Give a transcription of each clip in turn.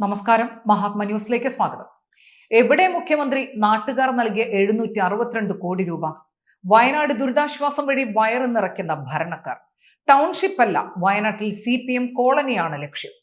നമസ്കാരം. മഹാത്മ ന്യൂസിലേക്ക് സ്വാഗതം. എവിടെ മുഖ്യമന്ത്രി നാട്ടുകാർ നൽകിയ എഴുന്നൂറ്റി അറുപത്തിരണ്ട് കോടി രൂപ? വയനാട് ദുരിതാശ്വാസം വഴി വയറ് നിറയ്ക്കുന്ന ഭരണക്കാർ. ടൗൺഷിപ്പ് അല്ല വയനാട്ടിൽ സി പി എം കോളനിയാണ് ലക്ഷ്യം.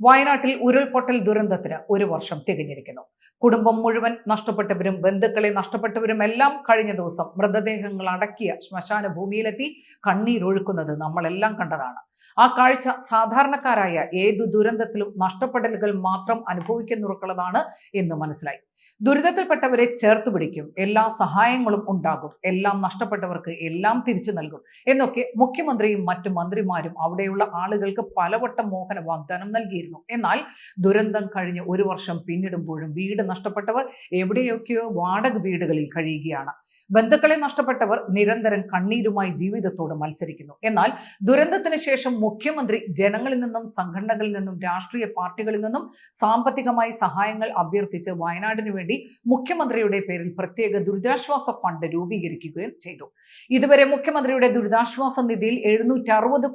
വയനാട്ടിൽ ഉരുൾപൊട്ടൽ ദുരന്തത്തിന് ഒരു വർഷം തികഞ്ഞിരിക്കുന്നു. കുടുംബം മുഴുവൻ നഷ്ടപ്പെട്ടവരും ബന്ധുക്കളെ നഷ്ടപ്പെട്ടവരും എല്ലാം കഴിഞ്ഞ ദിവസം മൃതദേഹങ്ങൾ അടക്കിയ ശ്മശാന ഭൂമിയിലെത്തി കണ്ണീരൊഴുക്കുന്നത് നമ്മളെല്ലാം കണ്ടതാണ്. ആ കാഴ്ച സാധാരണക്കാരായ ഏതു ദുരന്തത്തിലും നഷ്ടപ്പെടലുകൾ മാത്രം അനുഭവിക്കുന്നവർക്കുള്ളതാണ് എന്ന് മനസ്സിലായി. ദുരിതത്തിൽപ്പെട്ടവരെ ചേർത്ത് പിടിക്കും. എല്ലാ സഹായങ്ങളും ഉണ്ടാകും. എല്ലാം നഷ്ടപ്പെട്ടവർക്ക് എല്ലാം തിരിച്ചു നൽകും. എന്നൊക്കെ മുഖ്യമന്ത്രിയും മറ്റു മന്ത്രിമാരും അവിടെയുള്ള ആളുകൾക്ക് പലവട്ടം മോഹന വാഗ്ദാനം നൽകിയിരുന്നു. എന്നാൽ ദുരന്തം കഴിഞ്ഞ് ഒരു വർഷം പിന്നിടുമ്പോഴും വീട് നഷ്ടപ്പെട്ടവർ എവിടെയൊക്കെയോ വാടക വീടുകളിൽ കഴിയുകയാണ്. ബന്ധുക്കളെ നഷ്ടപ്പെട്ടവർ നിരന്തരം കണ്ണീരുമായി ജീവിതത്തോട് മത്സരിക്കുന്നു. എന്നാൽ ദുരന്തത്തിന് ശേഷം മുഖ്യമന്ത്രി ജനങ്ങളിൽ നിന്നും സംഘടനകളിൽ നിന്നും രാഷ്ട്രീയ പാർട്ടികളിൽ നിന്നും സാമ്പത്തികമായി സഹായങ്ങൾ അഭ്യർത്ഥിച്ച് വയനാടിനു വേണ്ടി മുഖ്യമന്ത്രിയുടെ പേരിൽ പ്രത്യേക ദുരിതാശ്വാസ ഫണ്ട് രൂപീകരിക്കുകയും ചെയ്തു. ഇതുവരെ മുഖ്യമന്ത്രിയുടെ ദുരിതാശ്വാസ നിധിയിൽ എഴുന്നൂറ്റി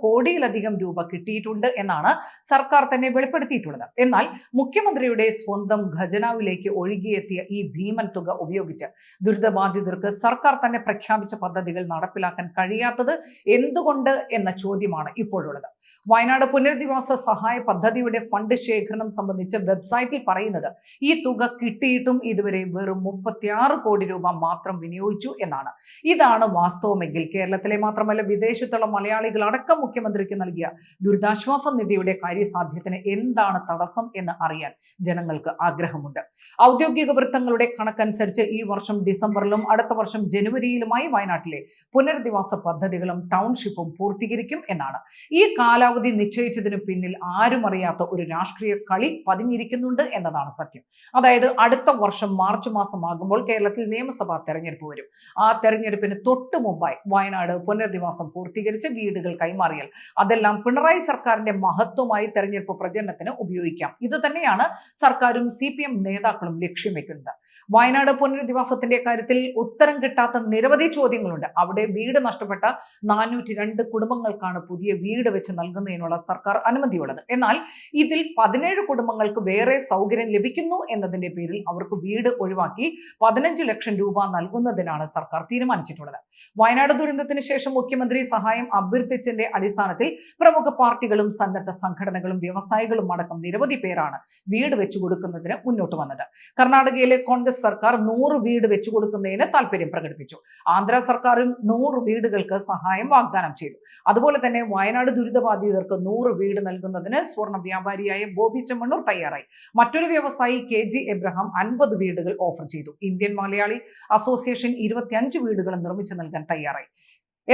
കോടിയിലധികം രൂപ കിട്ടിയിട്ടുണ്ട് എന്നാണ് സർക്കാർ തന്നെ വെളിപ്പെടുത്തിയിട്ടുള്ളത്. എന്നാൽ മുഖ്യമന്ത്രിയുടെ സ്വന്തം ഖജനാവിലേക്ക് ഒഴുകിയെത്തിയ ഈ ഭീമൻ തുക ഉപയോഗിച്ച് ദുരിതബാധിതർക്ക് സർക്കാർ തന്നെ പ്രഖ്യാപിച്ച പദ്ധതികൾ നടപ്പിലാക്കാൻ കഴിയാത്തത് എന്തുകൊണ്ട് എന്ന ചോദ്യമാണ് ഇപ്പോഴുള്ളത്. വയനാട് പുനരധിവാസ സഹായ പദ്ധതിയുടെ ഫണ്ട് ശേഖരണം സംബന്ധിച്ച് വെബ്സൈറ്റിൽ പറയുന്നത് ഈ തുക കിട്ടിയിട്ടും ഇതുവരെ വെറും മുപ്പത്തിയാറ് കോടി രൂപ മാത്രം വിനിയോഗിച്ചു എന്നാണ്. ഇതാണ് വാസ്തവമെങ്കിൽ കേരളത്തിലെ മാത്രമല്ല വിദേശത്തുള്ള മലയാളികൾ അടക്കം മുഖ്യമന്ത്രിക്ക് നൽകിയ ദുരിതാശ്വാസ നിധിയുടെ കാര്യസാധ്യത്തിന് എന്താണ് തടസ്സം എന്ന് അറിയാൻ ജനങ്ങൾക്ക് ആഗ്രഹമുണ്ട്. ഔദ്യോഗിക വൃത്തങ്ങളുടെ കണക്കനുസരിച്ച് ഈ വർഷം ഡിസംബറിലും അടുത്ത വർഷം ജനുവരിയിലുമായി വയനാട്ടിലെ പുനരധിവാസ പദ്ധതികളും ടൗൺഷിപ്പും പൂർത്തീകരിക്കും എന്നാണ്. ഈ കാലാവധി നിശ്ചയിച്ചതിനു പിന്നിൽ ആരും അറിയാത്ത ഒരു രാഷ്ട്രീയ കളി പതിഞ്ഞിരിക്കുന്നുണ്ട് എന്നതാണ് സത്യം. അതായത് അടുത്ത വർഷം മാർച്ച് മാസമാകുമ്പോൾ കേരളത്തിൽ നിയമസഭാ തെരഞ്ഞെടുപ്പ് വരും. ആ തെരഞ്ഞെടുപ്പിന് തൊട്ട് മുമ്പായി വയനാട് പുനരധിവാസം പൂർത്തീകരിച്ച് വീടുകൾ കൈമാറിയാൽ അതെല്ലാം പിണറായി സർക്കാരിന്റെ മഹത്വമായി തെരഞ്ഞെടുപ്പ് പ്രചരണത്തിന് ഉപയോഗിക്കാം. ഇത് തന്നെയാണ് സർക്കാരും സി പി എം നേതാക്കളും ലക്ഷ്യം വെക്കുന്നത്. വയനാട് പുനരധിവാസത്തിന്റെ കാര്യത്തിൽ ഉത്തരം കിട്ടാത്ത നിരവധി ചോദ്യങ്ങളുണ്ട്. അവിടെ വീട് നഷ്ടപ്പെട്ട നാനൂറ്റി രണ്ട് കുടുംബങ്ങൾക്കാണ് പുതിയ വീട് വെച്ച് നൽകുന്നതിനുള്ള സർക്കാർ അനുമതിയുള്ളത്. എന്നാൽ ഇതിൽ പതിനേഴ് കുടുംബങ്ങൾക്ക് വേറെ സൗകര്യം ലഭിക്കുന്നു എന്നതിന്റെ പേരിൽ അവർക്ക് വീട് ഒഴിവാക്കി പതിനഞ്ച് ലക്ഷം രൂപ നൽകുന്നതിനാണ് സർക്കാർ തീരുമാനിച്ചിട്ടുള്ളത്. വയനാട് ദുരന്തത്തിന് ശേഷം മുഖ്യമന്ത്രി സഹായം അഭ്യർത്ഥിച്ചതിന്റെ അടിസ്ഥാനത്തിൽ പ്രമുഖ പാർട്ടികളും സന്നദ്ധ സംഘടനകളും വ്യവസായികളും അടക്കം നിരവധി പേരാണ് വീട് വെച്ചു കൊടുക്കുന്നതിന് മുന്നോട്ട് വന്നത്. കർണാടകയിലെ കോൺഗ്രസ് സർക്കാർ നൂറ് വീട് വെച്ചു കൊടുക്കുന്നതിന് താല്പര്യം പ്രകടിപ്പിച്ചു. ആന്ധ്ര സർക്കാരും നൂറ് വീടുകൾക്ക് സഹായം വാഗ്ദാനം ചെയ്തു. അതുപോലെ തന്നെ വയനാട് ദുരിതബാധിതർക്ക് നൂറ് വീട് നൽകുന്നതിന് സ്വർണ വ്യാപാരിയായ ബോബി ചെമ്മണ്ണൂർ തയ്യാറായി. മറ്റൊരു വ്യവസായി കെ ജി എബ്രഹാം അൻപത് വീടുകൾ ഓഫർ ചെയ്തു. ഇന്ത്യൻ മലയാളി അസോസിയേഷൻ ഇരുപത്തിയഞ്ച് വീടുകൾ നിർമ്മിച്ചു നൽകാൻ തയ്യാറായി.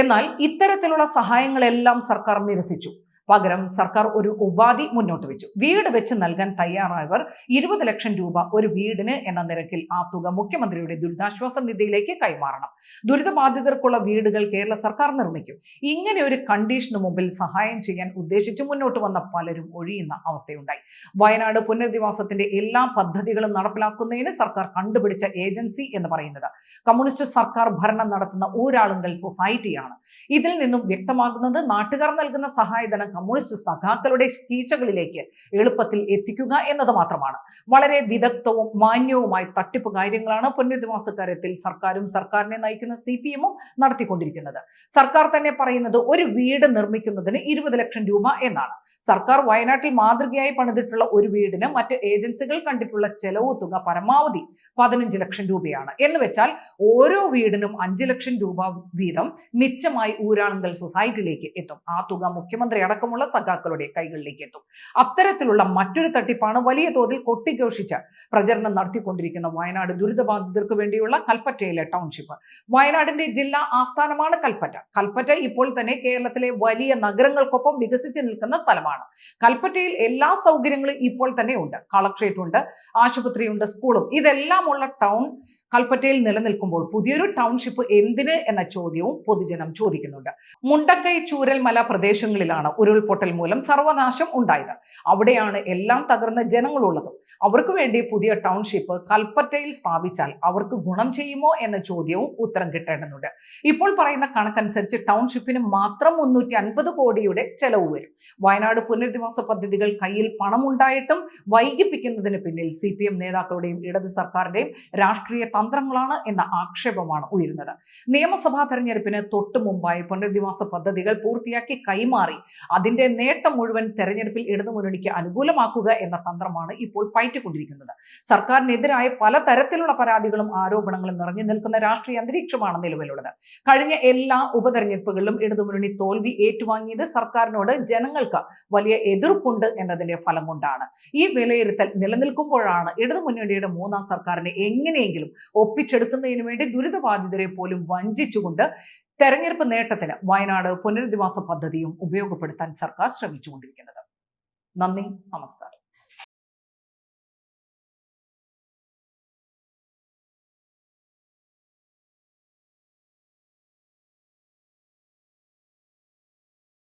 എന്നാൽ ഇത്തരത്തിലുള്ള സഹായങ്ങളെല്ലാം സർക്കാർ നിരസിച്ചു. പകരം സർക്കാർ ഒരു ഉപാധി മുന്നോട്ട് വെച്ചു. വീട് വെച്ച് നൽകാൻ തയ്യാറായവർ ഇരുപത് ലക്ഷം രൂപ ഒരു വീടിന് എന്ന നിരക്കിൽ ആ തുക മുഖ്യമന്ത്രിയുടെ ദുരിതാശ്വാസ നിധിയിലേക്ക് കൈമാറണം. ദുരിതബാധിതർക്കുള്ള വീടുകൾ കേരള സർക്കാർ നിർമ്മിക്കും. ഇങ്ങനെ ഒരു കണ്ടീഷന് മുമ്പിൽ സഹായം ചെയ്യാൻ ഉദ്ദേശിച്ച് മുന്നോട്ട് വന്ന പലരും ഒഴിയുന്ന അവസ്ഥയുണ്ടായി. വയനാട് പുനരധിവാസത്തിന്റെ എല്ലാ പദ്ധതികളും നടപ്പിലാക്കുന്നതിന് സർക്കാർ കണ്ടുപിടിച്ച ഏജൻസി എന്ന് പറയുന്നത് കമ്മ്യൂണിസ്റ്റ് സർക്കാർ ഭരണം നടത്തുന്ന ഊരാളുങ്കൽ സൊസൈറ്റിയാണ്. ഇതിൽ നിന്നും വ്യക്തമാകുന്നത് നാട്ടുകാർ നൽകുന്ന സഹായധനം കമ്മ്യൂണിസ്റ്റ് സഖാക്കളുടെ കീശകളിലേക്ക് എളുപ്പത്തിൽ എത്തിക്കുക എന്നത് മാത്രമാണ്. വളരെ വിദഗ്ധവും മാന്യവുമായ തട്ടിപ്പ് കാര്യങ്ങളാണ് പുനരധിവാസ കാര്യത്തിൽ സർക്കാരും സർക്കാരിനെ നയിക്കുന്ന സി പി എമ്മും നടത്തിക്കൊണ്ടിരിക്കുന്നത്. സർക്കാർ തന്നെ പറയുന്നത് ഒരു വീട് നിർമ്മിക്കുന്നതിന് ഇരുപത് ലക്ഷം രൂപ എന്നാണ്. സർക്കാർ വയനാട്ടിൽ മാതൃകയായി പണിതിട്ടുള്ള ഒരു വീടിന് മറ്റ് ഏജൻസികൾ കണ്ടിട്ടുള്ള ചെലവ് തുക പരമാവധി പതിനഞ്ച് ലക്ഷം രൂപയാണ്. എന്ന് വെച്ചാൽ ഓരോ വീടിനും അഞ്ച് ലക്ഷം രൂപ വീതം മിച്ചമായി ഊരാളുങ്കൽ സൊസൈറ്റിയിലേക്ക് എത്തും. ആ തുക മുഖ്യമന്ത്രി അടക്കമുള്ള സഖാക്കളുടെ കൈകളിലേക്ക് എത്തും. അത്തരത്തിലുള്ള മറ്റൊരു തട്ടിപ്പാണ് വലിയ തോതിൽ കൊട്ടിഘോഷിച്ച് പ്രചരണം നടത്തിക്കൊണ്ടിരിക്കുന്ന വയനാട് ദുരിതബാധിതർക്ക് വേണ്ടിയുള്ള കൽപ്പറ്റയിലെ ടൗൺഷിപ്പ് വയനാടിന്റെ ജില്ലാ ആസ്ഥാനമാണ് കൽപ്പറ്റ. കൽപ്പറ്റ ഇപ്പോൾ തന്നെ കേരളത്തിലെ വലിയ നഗരങ്ങൾക്കൊപ്പം വികസിച്ച് നിൽക്കുന്ന സ്ഥലമാണ്. കൽപ്പറ്റയിൽ എല്ലാ സൗകര്യങ്ങളും ഇപ്പോൾ തന്നെ ഉണ്ട്. കളക്ട്രേറ്റ് ഉണ്ട് ആശുപത്രിയുണ്ട് സ്കൂളും. ഇതെല്ലാം ഉള്ള ടൗൺ കൽപ്പറ്റയിൽ നിലനിൽക്കുമ്പോൾ പുതിയൊരു ടൗൺഷിപ്പ് എന്തിന് എന്ന ചോദ്യവും പൊതുജനം ചോദിക്കുന്നുണ്ട്. മുണ്ടക്കൈ ചൂരൽമല പ്രദേശങ്ങളിലാണ് ഉരുൾപൊട്ടൽ മൂലം സർവനാശം ഉണ്ടായത്. അവിടെയാണ് എല്ലാം തകർന്ന ജനങ്ങളുള്ളതും. അവർക്ക് വേണ്ടി പുതിയ ടൗൺഷിപ്പ് കൽപ്പറ്റയിൽ സ്ഥാപിച്ചാൽ അവർക്ക് ഗുണം ചെയ്യുമോ എന്ന ചോദ്യവും ഉത്തരം കിട്ടേണ്ടതുണ്ട്. ഇപ്പോൾ പറയുന്ന കണക്കനുസരിച്ച് ടൗൺഷിപ്പിന് മാത്രം മുന്നൂറ്റി അൻപത് കോടിയുടെ ചെലവ് വരും. വയനാട് പുനരധിവാസ പദ്ധതികൾ കയ്യിൽ പണമുണ്ടായിട്ടും വൈകിപ്പിക്കുന്നതിന് പിന്നിൽ സി നേതാക്കളുടെയും ഇടത് സർക്കാരിന്റെയും രാഷ്ട്രീയ തന്ത്രങ്ങളാണ് എന്ന ആക്ഷേപമാണ് ഉയരുന്നത്. നിയമസഭാ തെരഞ്ഞെടുപ്പിന് തൊട്ടു മുമ്പായി പുനരധിവാസ പദ്ധതികൾ പൂർത്തിയാക്കി കൈമാറി അതിന്റെ നേട്ടം മുഴുവൻ തെരഞ്ഞെടുപ്പിൽ ഇടതുമുന്നണിക്ക് അനുകൂലമാക്കുക എന്ന തന്ത്രമാണ് ഇപ്പോൾ പയറ്റിക്കൊണ്ടിരിക്കുന്നത്. സർക്കാരിനെതിരായ പലതരത്തിലുള്ള പരാതികളും ആരോപണങ്ങളും നിറഞ്ഞു നിൽക്കുന്ന രാഷ്ട്രീയ അന്തരീക്ഷമാണ് നിലവിലുള്ളത്. കഴിഞ്ഞ എല്ലാ ഉപതെരഞ്ഞെടുപ്പുകളിലും ഇടതുമുന്നണി തോൽവി ഏറ്റുവാങ്ങിയത് സർക്കാരിനോട് ജനങ്ങൾക്ക് വലിയ എതിർപ്പുണ്ട് എന്നതിന്റെ ഫലം കൊണ്ടാണ്. ഈ വിലയിരുത്തൽ നിലനിൽക്കുമ്പോഴാണ് ഇടതുമുന്നണിയുടെ മൂന്നാം സർക്കാരിനെ എങ്ങനെയെങ്കിലും ഒപ്പിച്ചെടുക്കുന്നതിന് വേണ്ടി ദുരിതബാധിതരെ പോലും വഞ്ചിച്ചുകൊണ്ട് തെരഞ്ഞെടുപ്പ് നേട്ടത്തിന് വയനാട് പുനരധിവാസ പദ്ധതിയും ഉപയോഗപ്പെടുത്താൻ സർക്കാർ ശ്രമിച്ചുകൊണ്ടിരിക്കുന്നത്. നന്ദി നമസ്കാരം.